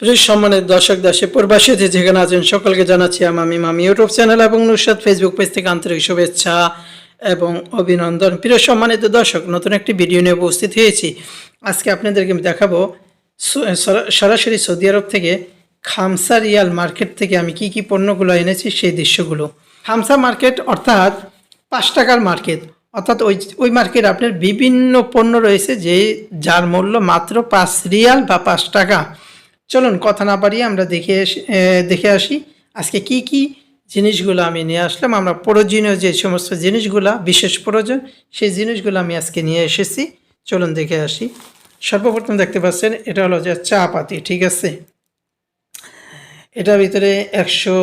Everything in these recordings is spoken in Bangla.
প্রিয় সম্মানের দর্শক দর্শী প্রবাসী যে যেখানে আছেন, সকলকে জানাচ্ছি আমি মামি ইউটিউব চ্যানেল এবং নুরসাদ ফেসবুক পেজ থেকে আন্তরিক শুভেচ্ছা এবং অভিনন্দন। প্রিয় সম্মানিত দর্শক, নতুন একটি ভিডিও নিয়ে উপস্থিত হয়েছি। আজকে আপনাদেরকে আমি দেখাবো সরাসরি সৌদি আরব থেকে খামসা রিয়াল মার্কেট থেকে আমি কি কি পণ্যগুলো এনেছি, সেই দৃশ্যগুলো। খামসা মার্কেট অর্থাৎ পাঁচ টাকার মার্কেট। অর্থাৎ ওই ওই মার্কেট আপনার বিভিন্ন পণ্য রয়েছে যে যার মূল্য মাত্র পাঁচ রিয়াল বা পাঁচ টাকা। চলুন কথা না বাড়িয়ে আমরা দেখে দেখে আসি। আজকে কি কি জিনিসগুলো আমি নিয়ে আসলাম, আমরা প্রয়োজনীয় যে সমস্ত জিনিসগুলো, বিশেষ প্রয়োজন, সেই জিনিসগুলো আমি আজকে নিয়ে এসেছি। চলুন দেখে আসি। সর্বপ্রথম দেখতে পাচ্ছেন, এটা হলো যে চা পাতি ঠিক আছে? এটার ভিতরে একশো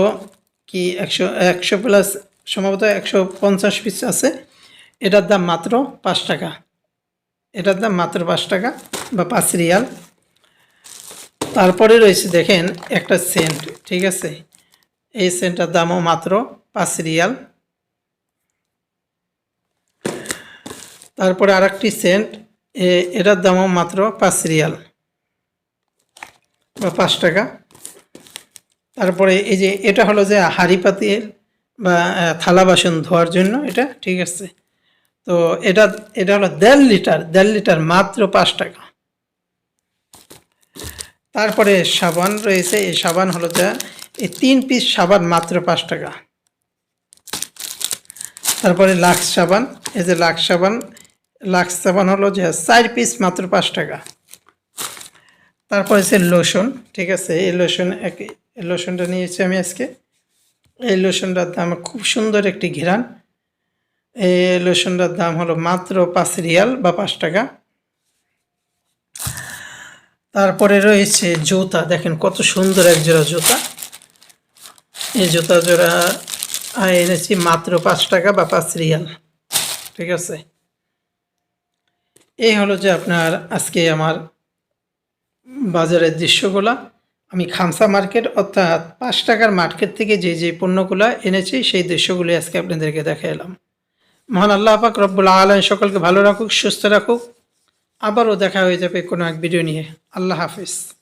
কি, একশো একশো প্লাস সম্ভবত একশো পঞ্চাশ পিস আছে। এটার দাম মাত্র পাঁচ টাকা। এটার দাম মাত্র পাঁচ টাকা বা পাঁচ রিয়াল। তারপরে রয়েছে দেখেন একটা সেন্ট, ঠিক আছে? এই সেন্টটার দামও মাত্র পাঁচ রিয়াল। তারপরে আরেকটি সেন্ট, এ- এটার দামও মাত্র পাঁচ রিয়াল বা পাঁচ টাকা। তারপরে এই যে, এটা হলো যে হাঁড়ি পাতির বা থালা বাসন ধোয়ার জন্য এটা, ঠিক আছে? তো এটা এটা হলো দেড় লিটার দেড় লিটার মাত্র পাঁচ টাকা। তারপরে সাবান রয়েছে, এই সাবান হলো যা, এই তিন পিস সাবান মাত্র পাঁচ টাকা। তারপরে লাক্স সাবান, এই যে লাক্স সাবান লাক্স সাবান হলো যে, চার পিস মাত্র পাঁচ টাকা। তারপরে হচ্ছে লোশন, ঠিক আছে, এই লোশন এক লোশনটা নিয়েছি আমি আজকে। এই লোশনটার দাম খুব সুন্দর একটি ঘেরান। এই লোশনটার দাম হলো মাত্র পাঁচ রিয়াল বা পাঁচ টাকা। তারপরে রয়েছে জুতা। দেখেন কত সুন্দর এক জোড়া জুতা। এই জুতা জোড়া এনেছি মাত্র পাঁচ টাকা বা পাঁচ রিয়াল। ঠিক আছে? এই হলো যে আপনার আজকে আমার বাজারের দৃশ্যগুলা। আমি খামসা মার্কেট অর্থাৎ পাঁচ টাকার মার্কেট থেকে যে যে পণ্যগুলো এনেছি, সেই দৃশ্যগুলি আজকে আপনাদেরকে দেখা এলাম মহান আল্লাহ পাক রব্বুল আলম সকলকে ভালো রাখুক, সুস্থ রাখুক। আবারও দেখা হয়ে যাবে কোনো এক ভিডিও নিয়ে। আল্লাহ হাফিজ।